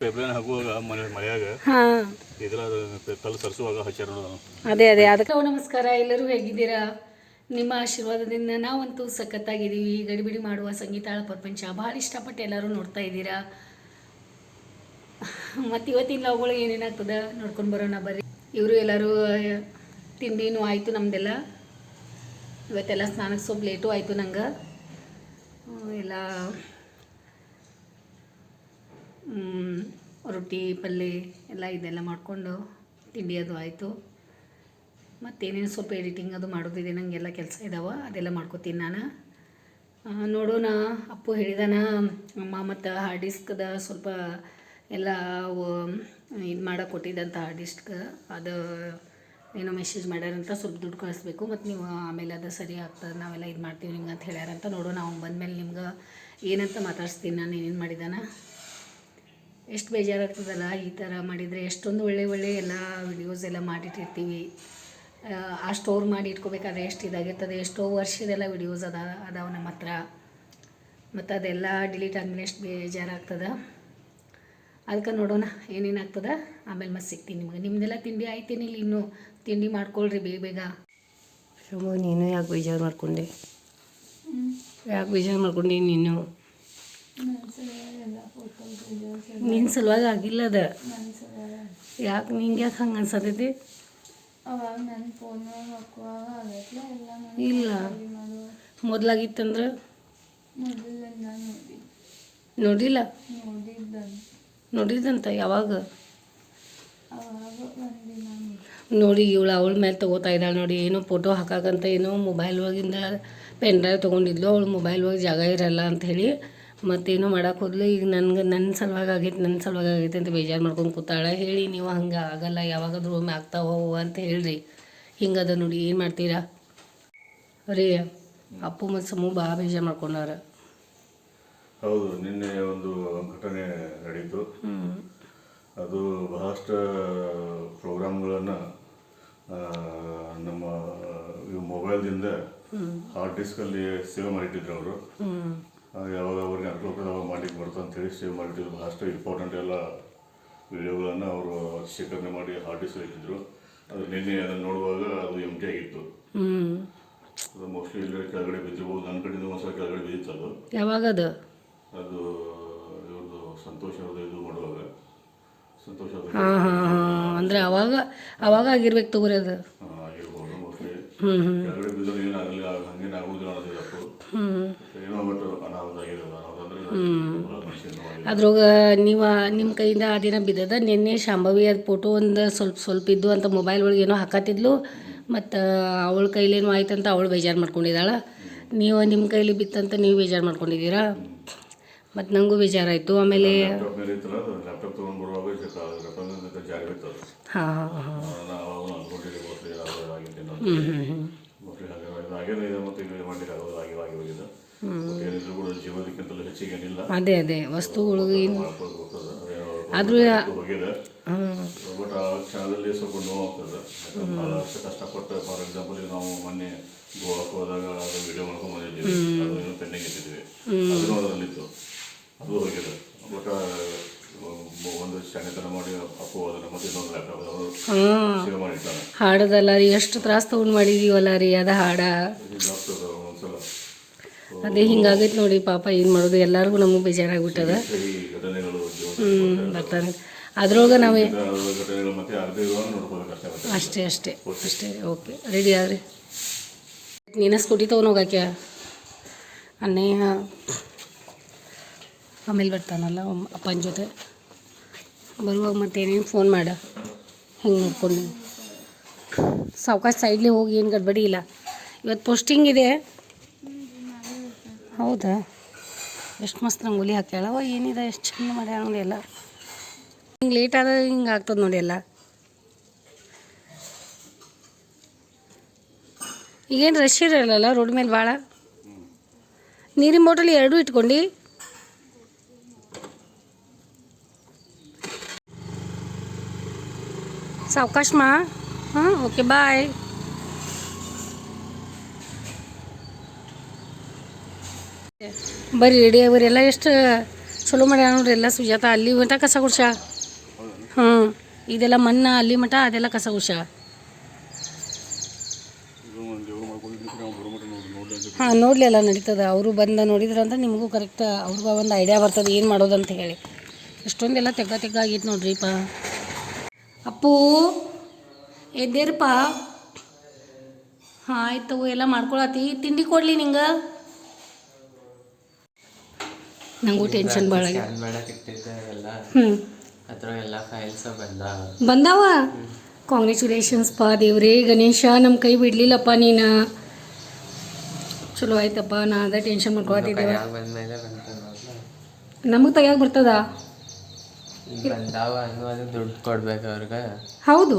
Pipeline ಹಾಕುವಾಗ ಮನೆ ಮಳೆಯಾಗ ಹಾಂ. ಇದ್ರ ಕಲ್ಲು ಸರಿಸುವಾಗ ಹಚ್ಚಾರ ಅದೇ ಅದೇ ಅದಕ್ಕೆ ನಮಸ್ಕಾರ. ಎಲ್ಲರೂ ಹೇಗಿದ್ದೀರಾ? ನಿಮ್ಮ ಆಶೀರ್ವಾದದಿಂದ ನಾವಂತೂ ಸಖತ್ತಾಗಿದ್ದೀವಿ. ಗಡಿಬಿಡಿ ಮಾಡುವ ಸಂಗೀತಾಳ ಪ್ರಪಂಚ ಭಾಳ ಇಷ್ಟಪಟ್ಟು ಎಲ್ಲರೂ ನೋಡ್ತಾ ಇದ್ದೀರಾ? ಮತ್ತು ಇವತ್ತಿನ ಅವುಗಳಿಗೆ ಏನೇನಾಗ್ತದೆ? ನೋಡ್ಕೊಂಡು ಬರೋಣ ಬರ್ರಿ. ಇವರು ಎಲ್ಲರೂ ತಿಂಡಿನೂ ಆಯಿತು ನಮ್ಮದೆಲ್ಲ ಇವತ್ತೆಲ್ಲ ಸ್ನಾನಕ್ಕೆ ಸ್ವಲ್ಪ ಲೇಟು ಆಯಿತು ನಂಗೆ. ಎಲ್ಲ ಮ್, ರೊಟ್ಟಿ ಪಲ್ಯ ಎಲ್ಲ ಇದೆಲ್ಲ ಮಾಡಿಕೊಂಡು ತಿಂಡಿ ಅದು ಆಯಿತು. ಮತ್ತೇನೇನು ಸ್ವಲ್ಪ ಎಡಿಟಿಂಗ್ ಅದು ಮಾಡೋದಿದೆ ನನಗೆಲ್ಲ ಕೆಲಸ ಇದಾವೆ, ಅದೆಲ್ಲ ಮಾಡ್ಕೋತೀನಿ ನಾನು. ನೋಡೋಣ, ಅಪ್ಪು ಹೇಳಿದಾನ, ಅಮ್ಮ ಮತ್ತು ಹಾರ್ಡ್ ಡಿಸ್ಕ್ದ ಸ್ವಲ್ಪ ಎಲ್ಲ ಇದು ಮಾಡಕ್ಕೆ ಕೊಟ್ಟಿದ್ದಂಥ ಹಾರ್ಡ್ ಡಿಸ್ಕ್ ಅದು ಏನೋ ಮೆಸೇಜ್ ಮಾಡ್ಯಾರಂತ ಸ್ವಲ್ಪ ದುಡ್ಡು ಕಳಿಸ್ಬೇಕು ಮತ್ತು ನೀವು ಆಮೇಲೆ ಅದು ಸರಿ ಆಗ್ತದೆ, ನಾವೆಲ್ಲ ಇದು ಮಾಡ್ತೀವಿ ನಿಮ್ಗೆ ಅಂತ ಹೇಳ್ಯಾರಂತ ನೋಡೋಣ, ಅವ್ನು ಬಂದಮೇಲೆ ನಿಮ್ಗೆ ಏನಂತ ಮಾತಾಡಿಸ್ತೀನಿ ನಾನು, ಏನೇನು ಮಾಡಿದಾನ. ಎಷ್ಟು ಬೇಜಾರಾಗ್ತದಲ್ಲ ಈ ಥರ ಮಾಡಿದರೆ ಎಷ್ಟೊಂದು ಒಳ್ಳೆ ಒಳ್ಳೆ ಎಲ್ಲ ವಿಡಿಯೋಸ್ ಎಲ್ಲ ಮಾಡಿಟ್ಟಿರ್ತೀವಿ. ಆ, ಸ್ಟೋರ್ ಮಾಡಿ ಇಟ್ಕೋಬೇಕಾದ್ರೆ ಎಷ್ಟು ಇದಾಗಿರ್ತದೆ ಎಷ್ಟೋ ವರ್ಷದೆಲ್ಲ ವಿಡಿಯೋಸ್ ಅದ ಅದಾವ ನಮ್ಮ ಹತ್ರ. ಮತ್ತು ಅದೆಲ್ಲ ಡಿಲೀಟ್ ಆದಮೇಲೆ ಎಷ್ಟು ಬೇಜಾರಾಗ್ತದೆ. ಅದಕ್ಕೆ ನೋಡೋಣ ಏನೇನಾಗ್ತದೆ. ಆಮೇಲೆ ಮತ್ತೆ ಸಿಗ್ತೀನಿ ನಿಮ್ಗೆ. ನಿಮ್ಮದೆಲ್ಲ ತಿಂಡಿ ಆಯ್ತೇನಿಲ್ಲ ಇನ್ನೂ? ತಿಂಡಿ ಮಾಡ್ಕೊಳ್ರಿ ಬೇಗ ಬೇಗ. ನೀನು ಯಾಕೆ ಬೇಜಾರು ಮಾಡ್ಕೊಂಡೆ? ಯಾಕೆ ಬೇಜಾರು ಮಾಡ್ಕೊಂಡೆ ನೀನು? ನಿನ್ನ ಸಲುವಾಗಿ ಆಗಿಲ್ಲ ಅದ ಯಾಕೆ ನಿಂಗೆ ಯಾಕೆ ಹಂಗೆ ಅನ್ಸತೈತಿ ಇಲ್ಲ ಮೊದಲಾಗಿತ್ತಂದ್ರೆ? ನೋಡಿಲ್ಲ? ನೋಡಿದಂತ ಯಾವಾಗ? ನೋಡಿ ಇವಳು ಅವಳ ಮೇಲೆ ತಗೋತಾ ಇದ್ದಾಳೆ ನೋಡಿ ಏನೋ ಫೋಟೋ ಹಾಕಾಕಂತ ಏನೋ ಮೊಬೈಲ್ ಒಳಗಿಂದ ಪೆನ್ ಡ್ರೈವ್ ತೊಗೊಂಡಿದ್ಲು ಅವಳು ಮೊಬೈಲ್ ಒಳಗೆ ಜಾಗ ಇರಲ್ಲ ಅಂತ ಹೇಳಿ ಮತ್ತೇನೋ ಮಾಡಕ್ಕೆ ಹೋದ್ಲು. ಈಗ ನನಗೆ ನನ್ನ ಸಲುವಾಗಿ ಆಗೈತೆ ನನ್ನ ಸಲುವಾಗಿ ಆಗೈತೆ ಅಂತ ಬೇಜಾರು ಮಾಡ್ಕೊಂಡು ಕೂತಾಳೆ. ಹೇಳಿ ನೀವು ಹಂಗೆ ಆಗಲ್ಲ ಯಾವಾಗಾದ್ರೂ ಒಮ್ಮೆ ಆಗ್ತಾವೋ ಅಂತ ಹೇಳ್ರಿ. ಹಿಂಗದ ನೋಡಿ ಏನು ಮಾಡ್ತೀರಾ? ರೀ ಅಪ್ಪು ಮತ್ತು ಸಮೂ ಭಾಳ ಬೇಜಾರು ಮಾಡ್ಕೊಂಡವ್ರ. ಹೌದು ನಿನ್ನೆ ಒಂದು ಘಟನೆ ನಡೀತು. ಅದು ಬಹಳಷ್ಟು ಪ್ರೋಗ್ರಾಮ್ಗಳನ್ನು ನಮ್ಮ ಮೊಬೈಲ್ದಿಂದ ಹಾರ್ಡ್ ಡಿಸ್ಕಲ್ಲಿ ಸೇವ್ ಮಾಡಿಟ್ಟಿದ್ರು ಅವರು. ಮಾಡ್ಲಿಕ್ಕೆ ಬರ್ತದೆ ಅಂತ ಹೇಳಿ ಸೇವ್ ಮಾಡಿಟ್ಟಿದ್ರು ಬಹಳಷ್ಟು ಇಂಪಾರ್ಟೆಂಟ್ ಎಲ್ಲ ವಿಡಿಯೋಗಳನ್ನು ಅವರು ಶೇಖರಣೆ ಮಾಡಿ ಹಾರ್ಡ್ ಡಿಸ್ಕ್ ಇಟ್ಟಿದ್ರು. ಅದು ನಿನ್ನೆ ಅದನ್ನು ನೋಡುವಾಗ ಅದು ಎಂಟಿ ಆಗಿತ್ತು. ಅದು ಮೋಸ್ಟ್ಲಿ ಇಲ್ಲಿ ಕೆಳಗಡೆ ಬಿದ್ದಿರ್ಬೋದು. ನನ್ನ ಕಡೆಯಿಂದ ಹೊಸ ಕೆಳಗಡೆ ಬಿದ್ದಿತ್ತು ಅದು. ಯಾವಾಗ ಅದು? ಇವ್ರದ್ದು ಸಂತೋಷ ಅವ್ರದ್ದು ಇದು ಮಾಡುವಾಗ. ಸಂತೋಷ ಅಂದ್ರೆ ಹಾಂ ಹಾಂ ಹಾಂ. ಅಂದರೆ ಅವಾಗ ಅವಾಗ ಆಗಿರ್ಬೇಕು ತಗೋರಿ ಅದು. ಆಗಿರ್ಬೋದು ಮೋಸ್ಟ್ಲಿ ಕೆಳಗಡೆ ಬಿದ್ದರೆ ಏನಾಗಲಿ ಹಂಗೇನು ಆಗುದಿಲ್ಲ ಅನ್ನೋದು ತಪ್ಪು ಹ್ಞೂ ಏನೋ ಬಟ್ ಅನಾಹುತ ಆಗಿದೆ ಅನಾಹುತ ಅಂದರೆ ಮನುಷ್ಯನ ನೋವಾಗಿ ಅದ್ರೊಳಗೆ ನೀವು ನಿಮ್ಮ ಕೈಯಿಂದ ಆ ದಿನ ಬಿದ್ದದ ನಿನ್ನೆ ಶಾಂಭವಿ ಅದು ಫೋಟೋ ಒಂದು ಸ್ವಲ್ಪ ಸ್ವಲ್ಪ ಇದ್ದು ಅಂತ ಮೊಬೈಲ್ ಒಳಗೆ ಏನೋ ಹಾಕತ್ತಿದ್ಲು. ಮತ್ತು ಅವಳ ಕೈಲೇನೋ ಆಯ್ತಂತ ಅವಳು ಬೇಜಾರು ಮಾಡ್ಕೊಂಡಿದ್ದಾಳೆ. ನೀವು ನಿಮ್ಮ ಕೈಲಿ ಬಿತ್ತಂತ ನೀವು ಬೇಜಾರು ಮಾಡ್ಕೊಂಡಿದ್ದೀರಾ? ಮತ್ತು ನನಗೂ ಬೇಜಾರಾಯಿತು. ಆಮೇಲೆ ಹಾಂ ಹಾಂ ಹಾಂ. ಹ್ಞೂ ಹ್ಞೂ ಹ್ಞೂ ಆಗಿ ಹೋಗಿದೆ ಏನಿದ್ರು ಕೂಡ ಜೀವನಕ್ಕಿಂತಲೂ ಹೆಚ್ಚಿಗೆ ಏನಿಲ್ಲ. ಅದೇ ಅದೇ ವಸ್ತುಗಳು ಏನು? ಆದ್ರೂ ಹೋಗಿದೆ. ಬಟ್ ಆ ಕ್ಷಣದಲ್ಲಿ ಸ್ವಲ್ಪ ಕಷ್ಟಪಟ್ಟು ಫಾರ್ ಎಕ್ಸಾಂಪಲ್ ನಾವು ಮೊನ್ನೆ ಗೋವಾಕ್ಕೆ ಹೋದಾಗ ಅದು ವಿಡಿಯೋ ಮಾಡ್ಕೊಂಡು ಬಂದಿದ್ದೀವಿ. ಅದು ಏನೋ ಪೆಂಡಿಂಗ್ ಇಟ್ಟಿದ್ವಿ ಅದನ್ನು ಅದರಲ್ಲಿತ್ತು ಅದು ಹೋಗಿದೆ. ಬಟ್ ಒಂದು ಶಾಣೆತನ ಮಾಡಿ ಅಪ್ಪು ಅದನ್ನು ಮತ್ತೆ ಇನ್ನೊಂದು ಲ್ಯಾಪ್ಟಾಪ್ ಅವರು ಹಾಂ. ಸೇವ್ ಮಾಡಿರ್ತಾನೆ ಹಾಡದಲ್ಲ ರೀ ಎಷ್ಟು ತ್ರಾಸ ತೊಗೊಂಡು ಮಾಡಿದೀವಲ್ಲ ರೀ ಅದು ಹಾಡ? ಅದೇ ಹಿಂಗಾಗೈತೆ ನೋಡಿ ಪಾಪ ಏನು ಮಾಡೋದು ಎಲ್ಲರಿಗೂ ನಮಗೆ ಬೇಜಾರಾಗ್ಬಿಟ್ಟದ. ಹ್ಞೂ ಬರ್ತಾನೆ ಅದ್ರೊಳಗೆ ನಾವೇ ಅಷ್ಟೇ ಅಷ್ಟೇ ಅಷ್ಟೇ ಓಕೆ. ರೆಡಿ ಆದ್ರಿ. ನೀನ ಸ್ಕೂಟಿ ತೊಗೊಂಡೋಗಾಕ್ಯ ಅನ್ನೇ ಆಮೇಲೆ ಬರ್ತಾನಲ್ಲ ಅಪ್ಪನ ಜೊತೆ. ಬರುವಾಗ ಮತ್ತೇನೇನು ಫೋನ್ ಮಾಡ. ಹಿಂಗೆ ನೋಡ್ಕೊಂಡು ಸಾವ್ಕಾಶ ಸೈಡ್ಲಿ ಹೋಗಿ ಏನು ಗಡ್ಬಡಿ ಇಲ್ಲ. ಇವತ್ತು ಪೋಸ್ಟಿಂಗ್ ಇದೆ. ಹೌದಾ? ಎಷ್ಟು ಮಸ್ತ್ ರಂಗೋಲಿ ಹಾಕ್ಯಾಳವ ಏನಿದೆ? ಎಷ್ಟು ಚಂದ ಮಾಡ್ಯಾಳ ನೋಡಿ ಎಲ್ಲ ಹಿಂಗೆ ಲೇಟ್ ಆದ ಹಿಂಗೆ ಆಗ್ತದೆ ನೋಡಿ ಎಲ್ಲ. ಈಗೇನು ರಶ್ ಇರಲ್ಲ ರೋಡ್ ಮೇಲೆ ಭಾಳ ನೀರಿನ ಬಾಟಲ್ ಎರಡೂ ಇಟ್ಕೊಂಡು? ಸಾವಕಾಶ ಮಾ ಹಾಂ ಓಕೆ ಬಾಯ್ ಬರ್ರಿ ರೆಡಿ ಆಗ್ರಿ ಎಲ್ಲ ಎಷ್ಟು ಚಲೋ ಮಾಡ್ಯಾರ ನೋಡ್ರಿ, ಎಲ್ಲ ಸುಜಾತ, ಅಲ್ಲಿ ಮಠ ಕಸ ಗುಡ್ಸ ಹ್ಞೂ ಇದೆಲ್ಲ ಮಣ್ಣ, ಅಲ್ಲಿ ಮಠ, ಅದೆಲ್ಲ ಕಸ ಗುಡ್ಸ ಹಾಂ, ನೋಡಲಿ ಎಲ್ಲ ನಡೀತದೆ, ಅವರು ಬಂದು ನೋಡಿದ್ರಂದ್ರೆ ನಿಮಗೂ ಕರೆಕ್ಟ್ ಅವ್ರಿಗೂ ಒಂದು ಐಡಿಯಾ ಬರ್ತದೆ, ಏನು ಮಾಡೋದು ಅಂತ ಹೇಳಿ. ಇಷ್ಟೊಂದೆಲ್ಲ ತೆಗ್ಗ ತೆಗ್ಗ ಆಗೈತೆ ನೋಡ್ರಿಪ್ಪ ಅಪ್ಪು ಎದ್ದೇರಪ್ಪ ಹಾಂ, ಆಯ್ತು ಎಲ್ಲ ಮಾಡ್ಕೊಳತಿ ತಿಂಡಿ ಕೊಡಲಿ ನಿಂಗೆ? ನನಗೂ ಟೆನ್ಷನ್ ಭಾಳ ಹ್ಞೂ ಬಂದಾವ. ಕಾಂಗ್ರ್ಯಾಚುಲೇಷನ್ಸ್ ಪಾ ದೇವ್ರೇ ಗಣೇಶ ನಮ್ಮ ಕೈ ಬಿಡ್ಲಿಲ್ಲಪ್ಪ ನೀನು. ಚಲೋ ಆಯ್ತಪ್ಪ ನಾ ಅದ ಟೆನ್ಷನ್ ಬಂತಲ್ಲ ನಮಗೆ ತೆಗಿಯಾಕ ಬರ್ತದ? ದುಡ್ಡು ಕೊಡ್ಬೇಕು ಅವ್ರಿಗೆ. ಹೌದು.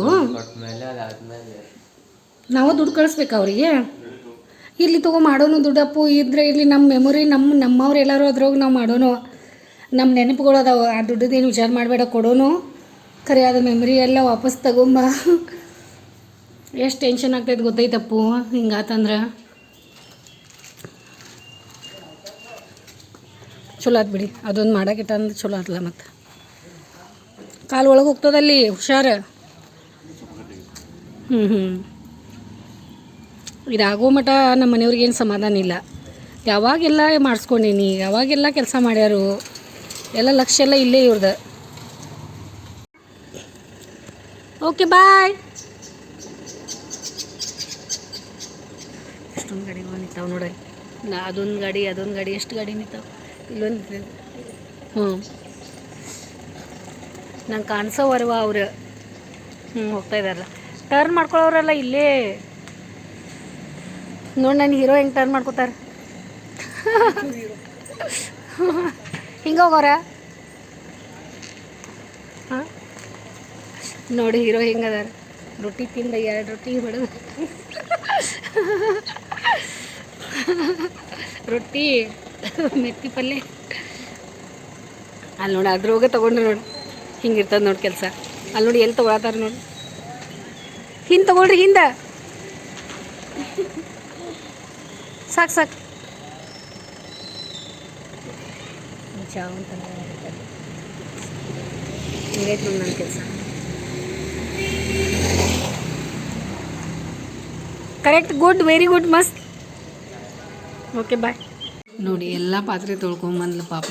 ನಾವು ದುಡ್ಡು ಕಳಿಸ್ಬೇಕು ಅವರಿಗೆ. ಇರ್ಲಿ ತಗೋ ಮಾಡೋನು ದುಡ್ಡಪ್ಪು, ಇದ್ರೆ ಇಲ್ಲಿ ನಮ್ಮ ಮೆಮೊರಿ ನಮ್ಮ ನಮ್ಮವ್ರು ಎಲ್ಲರೂ ಅದ್ರೊಳಗೆ ನಾವು ಮಾಡೋನು. ನಮ್ಮ ನೆನಪುಗಳು ಅದಾವೆ, ಆ ದುಡ್ಡದೇನು ವಿಚಾರ ಮಾಡಬೇಡ ಕೊಡೋನು. ಖರೆ ಅದು ಮೆಮೊರಿ ಎಲ್ಲ ವಾಪಸ್ ತಗೊಂಬ. ಎಷ್ಟು ಟೆನ್ಷನ್ ಆಗ್ತೈತೆ ಗೊತ್ತೈತಪ್ಪು ಹಿಂಗಾತಂದ್ರೆ ಚಲೋ ಆತ್ ಬಿಡಿ, ಅದೊಂದು ಮಾಡಾಕಿಟ್ಟ ಅಂದ್ರೆ ಚಲೋ ಆತಲ್ಲ ಮತ್ತು. ಕಾಲು ಒಳಗೆ ಹೋಗ್ತದಲ್ಲಿ ಹುಷಾರು? ಹ್ಞೂ ಹ್ಞೂ ಇದಾಗೋ ಮಟ ನಮ್ಮ ಮನೆಯವ್ರಿಗೇನು ಸಮಾಧಾನ ಇಲ್ಲ. ಯಾವಾಗೆಲ್ಲ ಮಾಡಿಸ್ಕೊಂಡೀನಿ ಯಾವಾಗೆಲ್ಲ ಕೆಲಸ ಮಾಡ್ಯಾರು ಎಲ್ಲ ಲಕ್ಷ್ಯ ಎಲ್ಲ ಇಲ್ಲೇ ಇವ್ರದ್ದು ಓಕೆ ಬಾಯ್ ಎಷ್ಟೊಂದು ಗಾಡಿಗಳು ನಿಂತಾವೆ ನೋಡಿ ನಾ ಅದೊಂದು ಗಾಡಿ ಅದೊಂದು ಗಾಡಿ ಎಷ್ಟು ಗಾಡಿ ನಿಂತಾವೆ. ಇಲ್ಲೊಂದು. ಹ್ಞೂ ನಂಗೆ ಕಾಣಿಸೋವರ್ವ ಅವ್ರು. ಹ್ಞೂ ಹೋಗ್ತಾ ಟರ್ನ್ ಮಾಡ್ಕೊಳ್ಳೋರಲ್ಲ ಇಲ್ಲೇ. ನೋಡಿ ನನ್ನ ಹೀರೋ ಹೆಂಗೆ ಟರ್ನ್ ಮಾಡ್ಕೋತಾರೆ. ಹಿಂಗೆ ಹೋಗೋರ? ಹಾಂ? ನೋಡಿ ಹೀರೋ ಅದಾರ. ರೊಟ್ಟಿ ತಿಂದ ಎರಡು ರೊಟ್ಟಿ ಬಿಡೋದು ರೊಟ್ಟಿ, ಮೆತ್ತಿ ಪಲ್ಯ ಅಲ್ಲಿ ನೋಡಿ ಅದ್ರೋಗ ತೊಗೊಂಡ್ರು ನೋಡಿ. ಹಿಂಗಿರ್ತದೆ ನೋಡಿ ಕೆಲಸ. ಅಲ್ಲಿ ನೋಡಿ ಎಲ್ಲಿ ತೊಗೊಳತ್ತಾರ ನೋಡಿ. ಹಿಂದೆ ತೊಗೊಳ್ರಿ ಹಿಂದೆ. ಸಾಕು ಸಾಕು. ನನ್ನ ಕರೆಕ್ಟ್ ಗುಡ್ ವೆರಿ ಗುಡ್ ಮಸ್ತ್ ಓಕೆ ಬಾಯ್ ನೋಡಿ, ಎಲ್ಲ ಪಾತ್ರೆ ತೊಳ್ಕೊಂಬಂದ್ಲು ಪಾಪ.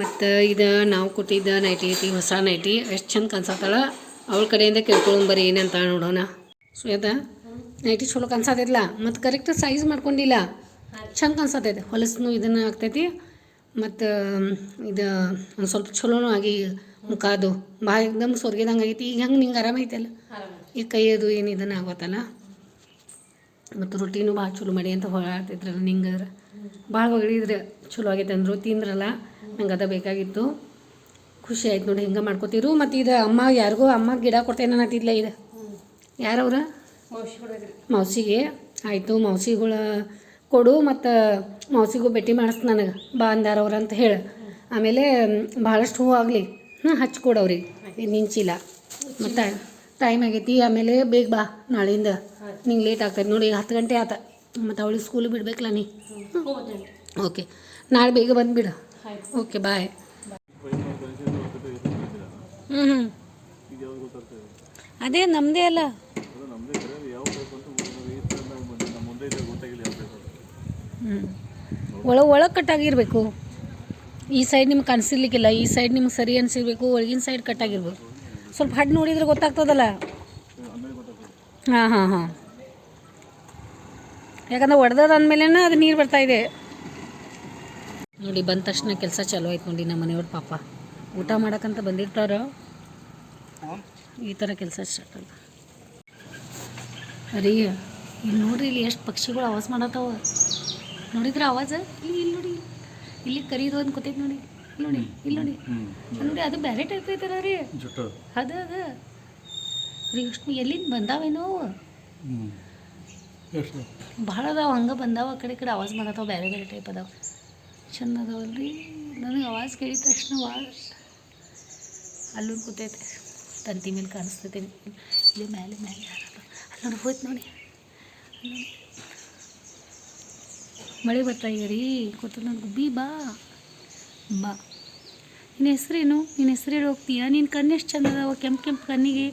ಮತ್ತು ಇದು ನಾವು ಕೊಟ್ಟಿದ್ದ ನೈಟಿ ಐತಿ ಹೊಸ ನೈಟಿ ಎಷ್ಟು ಚಂದ ಕನ್ಸತ್ತಾಳ ಅವಳ ಕಡೆಯಿಂದ ಕೇಳ್ಕೊಂಬರಿ ಏನಂತ ನೋಡೋಣ. ಶ್ವೇತ ನೈಟಿ ಚಲೋ ಕನ್ಸತ್ತೈತಿಲ್ಲ ಮತ್ತು ಕರೆಕ್ಟ್ ಸೈಜ್ ಮಾಡ್ಕೊಂಡಿಲ್ಲ. ಚಂದ ಕನ್ಸತೈತೆ ಹೊಲಸು ಇದನ್ನು ಆಗ್ತೈತಿ. ಮತ್ತು ಇದು ಒಂದು ಸ್ವಲ್ಪ ಚಲೋನು ಆಗಿ ಮುಖ ಅದು. ಭಾಳ ಎಕ್ದಮ್ ಸೊರ್ಗಿದಂಗೆ ಆಗೈತಿ. ಈಗ ಹೆಂಗೆ ನಿಂಗೆ ಆರಾಮ ಐತಲ್ಲ ಈಗ ಕೈ ಅದು ಏನು ಇದನ್ನು ಆಗತ್ತಲ್ಲ ಮತ್ತು ರೊಟ್ಟಿನೂ ಭಾಳ ಚಲೋ ಮಾಡಿ ಅಂತ ಹೊಳಾಡ್ತಿದ್ರಲ್ಲ ನಿಂಗೆ ಭಾಳ ಹೊಗಳಿದ್ರೆ ಚಲೋ ಆಗೈತೆ ಅಂದರು. ತಿಂದ್ರಲ್ಲ, ನಂಗೆ ಅದ ಬೇಕಾಗಿತ್ತು. ಖುಷಿ ಆಯ್ತು ನೋಡಿ ಹಿಂಗೆ ಮಾಡ್ಕೋತಿರು. ಮತ್ತು ಇದು ಅಮ್ಮ ಯಾರಿಗೂ ಅಮ್ಮ ಗಿಡ ಕೊಡ್ತೇನೆ ಅನ್ನತ್ತಿದ್ಲ ಇದು. ಯಾರವ್ರ? ಮೌಸಿಗೆ ಆಯಿತು ಮೌಸಿಗಳ ಕೊಡು ಮತ್ತು ಮೌಸಿಗೂ ಭೇಟಿ ಮಾಡಿಸ್ ನನಗೆ. ಬಾ ಅಂದಾರವ್ರು ಅಂತ ಹೇಳಿ. ಆಮೇಲೆ, ಭಾಳಷ್ಟು ಹೂ ಆಗಲಿ ಹ್ಞೂ ಹಚ್ಕೊಡವ್ರಿಗೆ ನಿನ್ನ ಚೀಲ. ಮತ್ತು ಟೈಮ್ ಆಗೈತಿ, ಆಮೇಲೆ ಬೇಗ ಬಾ ನಾಳೆಯಿಂದ ನಿಂಗೆ ಲೇಟ್ ಆಗ್ತೈತೆ ನೋಡಿ ಈಗ ಹತ್ತು ಗಂಟೆ ಆತ. ಮತ್ತು ಅವಳಿಗೆ ಸ್ಕೂಲ್ ಬಿಡ್ಬೇಕಲ್ಲ ನೀ? ಓಕೆ ನಾಳೆ ಬೇಗ ಬಂದುಬಿಡು ಓಕೆ ಬಾಯ್ ಹ್ಞೂ ಹ್ಞೂ ಅದೇ ನಮ್ಮದೇ ಅಲ್ಲ ಅದು ನಮ್ಮದೇ ಕರೆ ಯಾವ ಬೇಕು ಅಂತ ಈ ಥರ ನಮ್ಮ ಮುಂದೆ ಇದೆ ಗೊತ್ತಾಗಿಲ್ಲ ಯಾವ ಬೇಕು ಅಂತ. ಹ್ಞೂ ಒಳ ಒಳಗೆ ಕಟ್ಟಾಗಿರಬೇಕು ಈ ಸೈಡ್ ನಿಮ್ಗೆ ಕಾಣಿಸಿರ್ಲಿಕ್ಕಿಲ್ಲ ಈ ಸೈಡ್ ನಿಮ್ಗೆ ಸರಿ ಅನಿಸಿರ್ಬೇಕು, ಒಳಗಿನ ಸೈಡ್ ಕಟ್ಟಾಗಿರ್ಬೇಕು. ಸ್ವಲ್ಪ ಹಣ್ಣು ನೋಡಿದ್ರೆ ಗೊತ್ತಾಗ್ತದಲ್ಲ? ಹಾಂ ಹಾಂ ಹಾಂ. ಯಾಕಂದ್ರೆ ಒಡೆದದ ಅದು ನೀರು ಬರ್ತಾ ಇದೆ. ನೋಡಿ, ಬಂದ ತಕ್ಷಣ ಕೆಲಸ ಚಾಲೂ ಆಯ್ತು ನೋಡಿ ನಮ್ಮ ಮನೆಯವ್ರ ಪಾಪ. ಊಟ ಮಾಡೋಕ್ಕಂತ ಬಂದಿರ್ತಾರ? ಈ ಥರ ಕೆಲಸ ಸ್ಟಾರ್ಟ್ ಅಲ್ಲ. ಅರಿ ಇಲ್ಲಿ ನೋಡ್ರಿ, ಇಲ್ಲಿ ಎಷ್ಟು ಪಕ್ಷಿಗಳು ಆವಾಸ ಮಾಡತ್ತಾವ ನೋಡಿದ್ರ ಆವಾಜ? ಇಲ್ಲಿ ಇಲ್ಲಿ ನೋಡಿ. ಇಲ್ಲಿ ಕರೀದು ಅಂತ ಕೂತೈತೆ ನೋಡಿ. ಇಲ್ಲಿ ನೋಡಿ ಇಲ್ಲಿ ನೋಡಿ. ನೋಡಿ ಅದು ಬೇರೆ ಟೈಪ್ ಐತಲ್ಲ ರೀ. ಅದ ಅದ. ರೀ ಎಷ್ಟು ಎಲ್ಲಿಂದ ಬಂದಾವೇನೋ? ಭಾಳ ಅದಾವ ಹಂಗೆ ಬಂದಾವ ಆ ಕಡೆ ಕಡೆ ಆವಾಜ್ ಮಾಡತ್ತಾವ ಬೇರೆ ಬೇರೆ ಟೈಪ್ ಅದಾವ. ಚಂದ ಅದಾವಲ್ರಿ ನನಗೆ ಆವಾಜ್ ಕೇಳಿದ ತಕ್ಷಣ ಭಾಳ ಅಲ್ಲೂ ಕೂತೈತೆ ತಂತಿ ಮೇಲೆ ಕಾಣಿಸ್ತೈತೆ. ಇಲ್ಲಿ ಮ್ಯಾಲೆ ಮ್ಯಾಲೆ ಅಲ್ಲಿ ನೋಡಿ ಹೋಯ್ತು ನೋಡಿ. ಮಳೆ ಬರ್ತಾ ಇದೆ ರೀ. ಕೂತು ನೋಡಿ ಗುಬ್ಬಿ ಬಾ. ಬಾ. ನಿನ್ನ ಹೆಸ್ರೇನು ನಿನ್ನ ಹೆಸ್ರು ಹೇಳಿ ಹೋಗ್ತೀಯಾ? ನಿನ್ನ ಕಣ್ಣು ಎಷ್ಟು ಚೆಂದ ಅದಾವ ಕೆಂಪು ಕೆಂಪು ಕಣ್ಣಿಗೆ.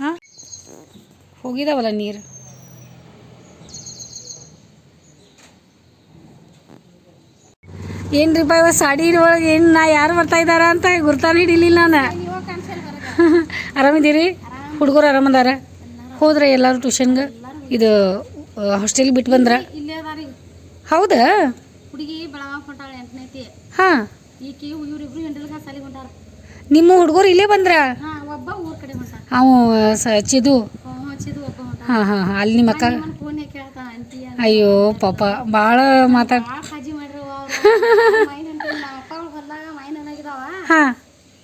ಹಾಂ? ಹೋಗಿದಾವಲ್ಲ ನೀರು? ಏನ್ರಿಪ್ಪ ಇವ ಸಾಡಿ ಒಳಗೆ ಏನು ನಾ ಯಾರು ಬರ್ತಾ ಇದ್ದಾರ ಅಂತ ಗುರ್ತಾನ ಹಿಡಿಲಿಲ್ಲ ನಾನು. ಆರಾಮಿದ್ದೀರಿ? ಹುಡುಗರು ಆರಾಮದಾರ ಹೋದ್ರೆ ಎಲ್ಲರೂ ಟ್ಯೂಷನ್ಗೆ ಇದು ಹಾಸ್ಟೆಲ್ ಬಿಟ್ಟು ಬಂದ್ರ? ಹೌದಾ? ಹುಡುಗಿ ಬೆಳಗಾವ್ ಹೊಂಟಾಳ ಎಂಟನೇತಿ ಹಾಂ. ಈಕಿ ಇವ್ರಿಬ್ರು ಹೆಂಡಲ್ಗ ಸಾಲಿಗೆ ಹೊಂಟಾರ. ನಿಮ್ಮ ಹುಡುಗರು ಇಲ್ಲೇ ಬಂದ್ರ? ಹಾ ಒಬ್ಬ ಊರ್ ಕಡೆ ಹೊಂಟಾರ ಅವು ಸ ಚಿದು. ಹಾ ಒಬ್ಬ ಹೊಂಟಾರ ಹಾ ಹಾ ಹಾಂ ಅಲ್ಲಿ ನಿಮ್ಮ ಅಕ್ಕ? ನನ್ನ ಫೋನ್ ಕೇಳ್ತಾ ಅಂತೀಯ ಅಯ್ಯೋ ಪಾಪ ಭಾಳ ಮಾತಾಡ್ ಭಾಳ ಕಾಜಿ ಮಾಡ್ರಿ ಅವ್ರು. ಮೈನ್ ಅಂತ ನಮ್ಮ ಅಪ್ಪ ಹಾ ಮೈನ್ ಹಾ ಹಾ.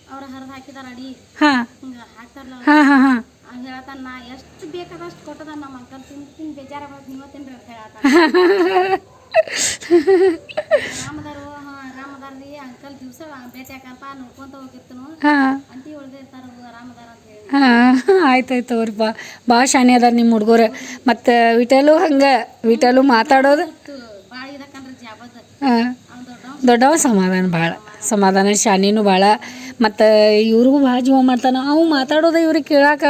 ಅವ್ರ ಹರಿದು ಹಾಕಿದಾರ ಅಡಿ. ಹಾ. ಹಿಂಗ ಹಾಕ್ತಾರಲ್ಲ ಹಾ ಹಾ ಹಾ. ಹಾ ಹಾ ನಾ ಎಷ್ಟು ಬೇಕಾದಷ್ಟು ಕೊಟ್ಟದ ನಮ್ಮ ಅಂಕಲ್ ತಿನ್ ತಿನ್ ಬೇಜಾರ ನೀವ ತಿನ್ರಿ ಅಂತ ಹೇಳ್ತಾನ ರಾಮದಾರು ಹಾ ರಾಮದಾರ್ರಿ ಅಂಕಲ್ ದಿವಸ ಭೇಟಿ ಹಾಕಂತ ನೋಡ್ಕೊಂತ ಹೋಗಿರ್ತನು. ಹಾಂ. ಅಂತಿ ಉಳ್ದಿರ್ತಾರ ರಾಮದಾರ ಅಂತ ಹೇಳಿ. ಹಾಂ ಆಯ್ತು ಆಯ್ತು ಬಾ. ಭಾಳ ಶಾನೆ ಅದಾರ ನಿಮ್ಮ ಹುಡುಗರು. ಮತ್ತು ವಿಟಲು ಹಂಗೆ ವಿಟಲು ಮಾತಾಡೋದು. ಭಾಳ ಇದಕ್ಕಂದ್ರೆ ಜಾಬದ್. ಹಾಂ. ದೊಡ್ಡವ. ಸಮಾಧಾನ ಭಾಳ. ಸಮಾಧಾನ ಶಾನಿನೂ ಭಾಳ. ಮತ್ತು ಇವ್ರಿಗೂ ಭಾಳ ಜೀವ ಮಾಡ್ತಾನ. ಅವು ಮಾತಾಡೋದು ಇವ್ರಿಗೆ ಕೇಳಾಕ.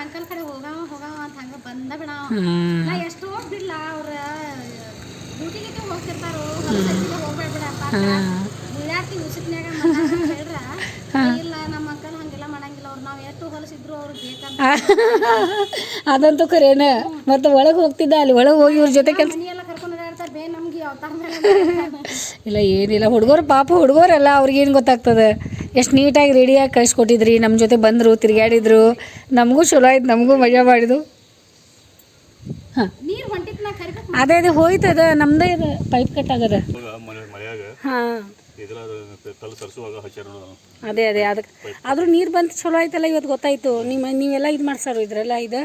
ಅಂಕಲ್ ಕಡೆ ಹೋಗಾವ ಹೋಗಾವ ಅಂತ ಹಂಗ ಬಂದ ಬಿಡಾವ ಹ್ಮ್. ನಾ ಎಷ್ಟೋ ಬಿಡ್ಲ ಅವ್ರ ಡ್ಯೂಟಿಗೆ ಹೋಗ್ತಿರ್ತಾರೋ ಹೊಲಸತ್ತಿಗೆ ಹೋಗ್ಬೇಡ ಬಿಡ ಅಂತ ಮುಳ್ಯಾತಿ ಉಸುಕ್ನ್ಯಾಗ ಹೇಳ್ರ ಇಲ್ಲ ನಮ್ಮ ಅಂಕಲ್ ಹಂಗೆಲ್ಲ ಮಾಡಂಗಿಲ್ಲ ಅವ್ರು ನಾವ್ ಎಷ್ಟು ಹೊಲಸಿದ್ರು ಅವ್ರಿಗೆ ಬೇಕಂತ ಅದಂತೂ ಕರೇನ ಮತ್ತೆ ಒಳಗೆ ಹೋಗ್ತಿದ್ದ ಅಲ್ಲಿ ಒಳಗೆ ಹೋಗಿ ಇವ್ರ ಜೊತೆ ಕೆಲಸ ಇಲ್ಲ, ಏನಿಲ್ಲ. ಹುಡುಗರು ಪಾಪ ಹುಡುಗರಲ್ಲ ಅವ್ರಿಗೇನು ಗೊತ್ತಾಗ್ತದೆ? ಎಷ್ಟು ನೀಟಾಗಿ ರೆಡಿಯಾಗಿ ಕಳಿಸ್ಕೊಟ್ಟಿದ್ರಿ. ನಮ್ಮ ಜೊತೆ ಬಂದರು ತಿರುಗಾಡಿದ್ರು ನಮಗೂ ಚಲೋ ಆಯ್ತು, ನಮಗೂ ಮಜಾ ಮಾಡಿದ್ರು. ಹಾಂ. ಅದೇ ಅದೇ ಅದ ನಮ್ದೇ ಇದು ಪೈಪ್ ಕಟ್ ಆಗದ. ಹಾಂ. ಅದೇ ಅದೇ ಅದಕ್ಕೆ ಆದ್ರೂ ನೀರು ಬಂತು ಚಲೋ ಆಯ್ತಲ್ಲ ಇವತ್ತು ಗೊತ್ತಾಯ್ತು. ನಿಮ್ಮ ನೀವೆಲ್ಲ ಇದು ಮಾಡ್ಸಾರು ಇದ್ರೆಲ್ಲ ಇದು?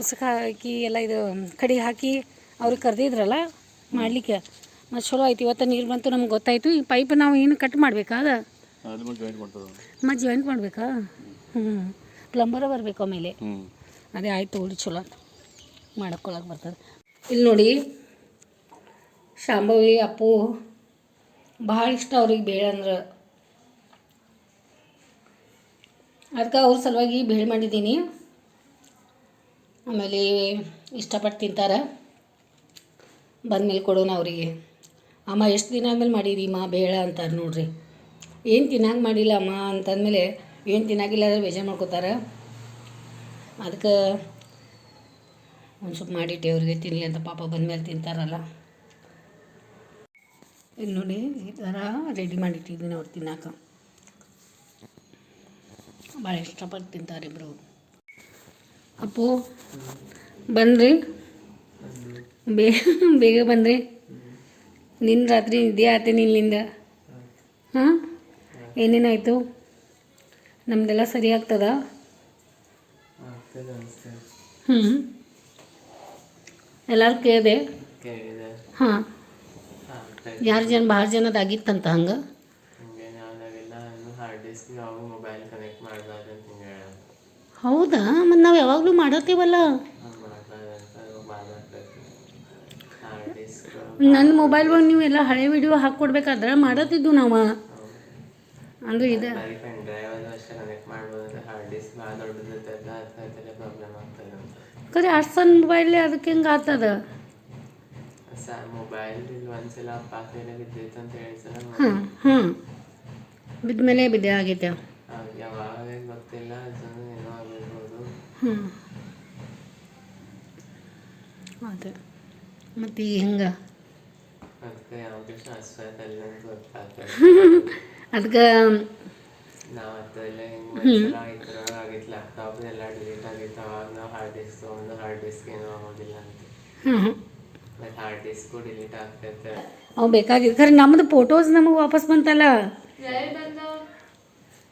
ಉಸಕ ಹಾಕಿ ಎಲ್ಲ ಇದು ಕಡಿ ಹಾಕಿ ಅವ್ರಿಗೆ ಕರೆದಿದ್ರಲ್ಲ ಮಾಡ್ಲಿಕ್ಕೆ. ಮತ್ತು ಚಲೋ ಆಯ್ತು ಇವತ್ತು ನೀರು ಬಂತು ನಮ್ಗೆ ಗೊತ್ತಾಯ್ತು. ಈ ಪೈಪ್ ನಾವು ಏನು ಕಟ್ ಮಾಡಬೇಕಾ ಮತ್ತು ಜಾಯಿಂಟ್ ಮಾಡಬೇಕಾ? ಹ್ಞೂ ಪ್ಲಂಬರ ಬರಬೇಕು ಆಮೇಲೆ. ಹ್ಮ್. ಅದೇ ಆಯ್ತು ಉಳಿ ಚಲೋ ಮಾಡ್ಕೊಳಕ್ಕೆ ಬರ್ತದೆ. ಇಲ್ಲಿ ನೋಡಿ, ಶಾಂಭವಿ ಅಪ್ಪು ಭಾಳ ಇಷ್ಟ ಅವ್ರಿಗೆ ಬೇಳೆ ಅಂದ್ರೆ. ಅದಕ್ಕೆ ಅವ್ರ ಸಲುವಾಗಿ ಬೇಳೆ ಮಾಡಿದ್ದೀನಿ. ಆಮೇಲೆ ಇಷ್ಟಪಟ್ಟು ತಿಂತಾರೆ. ಬಂದಮೇಲೆ ಕೊಡೋಣ ಅವರಿಗೆ. ಅಮ್ಮ, ಎಷ್ಟು ದಿನ ಆದಮೇಲೆ ಮಾಡಿರಿ ಅಮ್ಮ ಬೇಡ ಅಂತಾರೆ ನೋಡ್ರಿ. ಏನು ತಿನ್ನಂಗೆ ಮಾಡಿಲ್ಲ ಅಮ್ಮ ಅಂತಂದಮೇಲೆ ಏನು ತಿನ್ನಾಗಿಲ್ಲ ಅಂದ್ರೆ ಬೇಜಾರು ಮಾಡ್ಕೋತಾರೆ. ಅದಕ್ಕೆ ಒಂದು ಸ್ವಲ್ಪ ಮಾಡಿಟ್ಟೆ ಅವ್ರಿಗೆ ತಿನ್ನಲಿ ಅಂತ ಪಾಪ ಬಂದಮೇಲೆ ತಿಂತಾರಲ್ಲ. ಇಲ್ಲಿ ನೋಡಿ ಈ ಥರ ರೆಡಿ ಮಾಡಿಟ್ಟಿದ್ದೀನಿ ಅವ್ರು ತಿನ್ನಾಕ. ಭಾಳ ಇಷ್ಟಪಟ್ಟು ತಿಂತಾರೆ ಇಬ್ಬರು ಅಪ್ಪು ಬಂದ್ರಿ? ಬೇಗ ಬೇಗ ಬಂದ್ರಿ. ನಿನ್ನ ರಾತ್ರಿ ನಿದ್ದೆ ಆತೇನೆ ಇಲ್ಲಿಂದ ಹಾಂ? ಏನೇನಾಯಿತು ನಮ್ದೆಲ್ಲ ಸರಿ ಆಗ್ತದ? ಹ್ಞೂ ಎಲ್ಲರೂ ಕೇಳಿದೆ. ಹಾಂ. ಯಾರು ಜನ ಭಾಳ ಜನದಾಗಿತ್ತಂತ ಹಂಗೆ? ಹೌದಾ? ಮತ್ತು ನಾವು ಯಾವಾಗಲೂ ಮಾಡತ್ತೀವಲ್ಲ? ನನ್ನ ಮೊಬೈಲ್ ಒಳಗೆ ನೀವು ಎಲ್ಲ ಹಳೆ ವಿಡಿಯೋ ಹಾಕ್ಕೊಡ್ಬೇಕಾದ್ರೆ ಮಾಡತ್ತಿದ್ದು ನಾವು. ಅಂದ್ರೆ ಇದೆ ಹಾರ್ಡ್ ಡಿಸ್ಕ್ ಭಾಳ ದೊಡ್ಡದಿರ್ತೈತೆ ಪ್ರಾಬ್ಲಮ್ ಆಗ್ತದೆ ಖರೆ ಅಷ್ಟು ಸಣ್ಣ ಮೊಬೈಲ್ ಅದಕ್ಕೆ ಹೆಂಗೆ ಆಗ್ತದ ಸ ಮೊಬೈಲ್ ಒಂದ್ಸಲ ಕೈಲಿ ಬಿದ್ದೈತೆ ಅಂತ ಹೇಳಿ ಸಲ ಹಾಂ ಹಾಂ. ಬಿದ್ದ ಮೇಲೆ ಬಿದ್ದೆ ಆಗೈತೆ ಯಾವಾಗ ಗೊತ್ತಿಲ್ಲ ಏನೋ ಆಗಿರ್ಬೋದು. ಹ್ಞೂ ಅದೇ ಮತ್ತು ಈಗ ಹೆಂಗೆ? ಅದಕ್ಕೆ ಗೊತ್ತಾಗ್ತದೆ. ಅದಕ್ಕೆ ನಾವು ಎಲ್ಲ ಆಗಿತ್ತು ಲ್ಯಾಪ್ಟಾಪ್ ಎಲ್ಲ ಡಿಲೀಟ್ ಆಗಿತ್ತು ಅವಾಗ ನಾವು ಹಾರ್ಡ್ ಡಿಸ್ಕ್ ತೊಗೊಂಡು ಹಾರ್ಡ್ ಡಿಸ್ಕ್ ಏನೂ ಆಗೋದಿಲ್ಲ ಅಂತ. ಮತ್ತು ಹಾರ್ಡ್ ಡಿಸ್ಕು ಡಿಲೀಟ್ ಆಗ್ತೈತೆ ಅವು ಬೇಕಾಗಿತ್ತು. ಖರೆ ನಮ್ಮದು ಫೋಟೋಸ್ ನಮಗೆ ವಾಪಸ್ ಬಂತಲ್ಲ?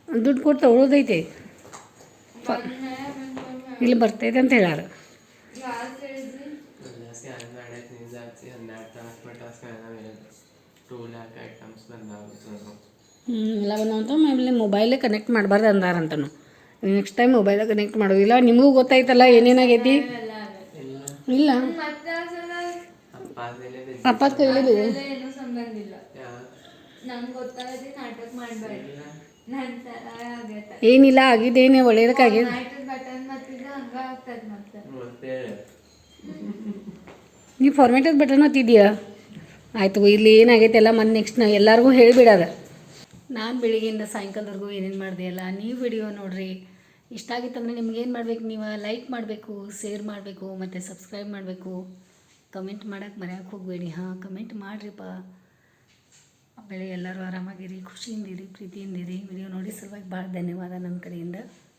ದುಡ್ಡು ಕೊಟ್ಟು ತಗೊಳ್ಳೋದೈತೆ ಇಲ್ಲಿ ಬರ್ತೈತೆ ಅಂತ ಹೇಳಾರ ಹನ್ನೆರಡು ಸ್ಕ್ಯಾನ್ ಟೂ ಲ್ಯಾಕ್ ಐಟಮ್ಸ್ ಬಂದಾಗುತ್ತೆ ಎಲ್ಲ ಆಮೇಲೆ ಮೊಬೈಲೇ ಕನೆಕ್ಟ್ ಮಾಡಬಾರ್ದು ಅಂದಾರಂತನು. ನೆಕ್ಸ್ಟ್ ಟೈಮ್ ಮೊಬೈಲ ಕನೆಕ್ಟ್ ಮಾಡೋದಿಲ್ಲ ನಿಮಗೂ ಗೊತ್ತಾಯ್ತಲ್ಲ, ಏನೇನಾಗೈತಿ? ಇಲ್ಲ. ಅಪ್ಪ ಕೈಲಿ ಏನಿಲ್ಲ ಆಗಿದ್ದೇನೆ ಮತ್ತೆ ನೀವು ಫಾರ್ಮೇಟದ ಬಟನ್ ಒತ್ತಿದ್ಯಾ? ಆಯ್ತು ಇಲ್ಲಿ ಏನಾಗೈತೆ ಎಲ್ಲ ಮತ್ತೆ ನೆಕ್ಸ್ಟ್ ನಾ ಎಲ್ಲರಿಗೂ ಹೇಳಿಬಿಡದ ನಾನು ಬೆಳಿಗ್ಗೆಯಿಂದ ಸಾಯಂಕಾಲದವರೆಗೂ ಏನೇನು ಮಾಡಿದೆ ಅಲ್ಲ, ನೀವು ವಿಡಿಯೋ ನೋಡಿರಿ. ಇಷ್ಟ ಆಗಿತ್ತಂದ್ರೆ ನಿಮ್ಗೇನು ಮಾಡ್ಬೇಕು, ನೀವು ಲೈಕ್ ಮಾಡಬೇಕು ಶೇರ್ ಮಾಡಬೇಕು, ಮತ್ತು ಸಬ್ಸ್ಕ್ರೈಬ್ ಮಾಡಬೇಕು. ಕಮೆಂಟ್ ಮಾಡೋಕ್ಕೆ ಮರೆಯೋಕೆ ಹೋಗಬೇಡಿ, ಹಾಂ ಕಮೆಂಟ್ ಮಾಡಿರಿಪ್ಪ. ಬೆಳೆ ಎಲ್ಲರೂ ಆರಾಮಾಗಿರಿ, ಖುಷಿಯಿಂದಿರಿ, ಪ್ರೀತಿಯಿಂದಿರಿ. ವಿಡಿಯೋ ನೋಡಿ ಸಲುವಾಗಿ ಭಾಳ ಧನ್ಯವಾದ ನನ್ನ ಕಡೆಯಿಂದ.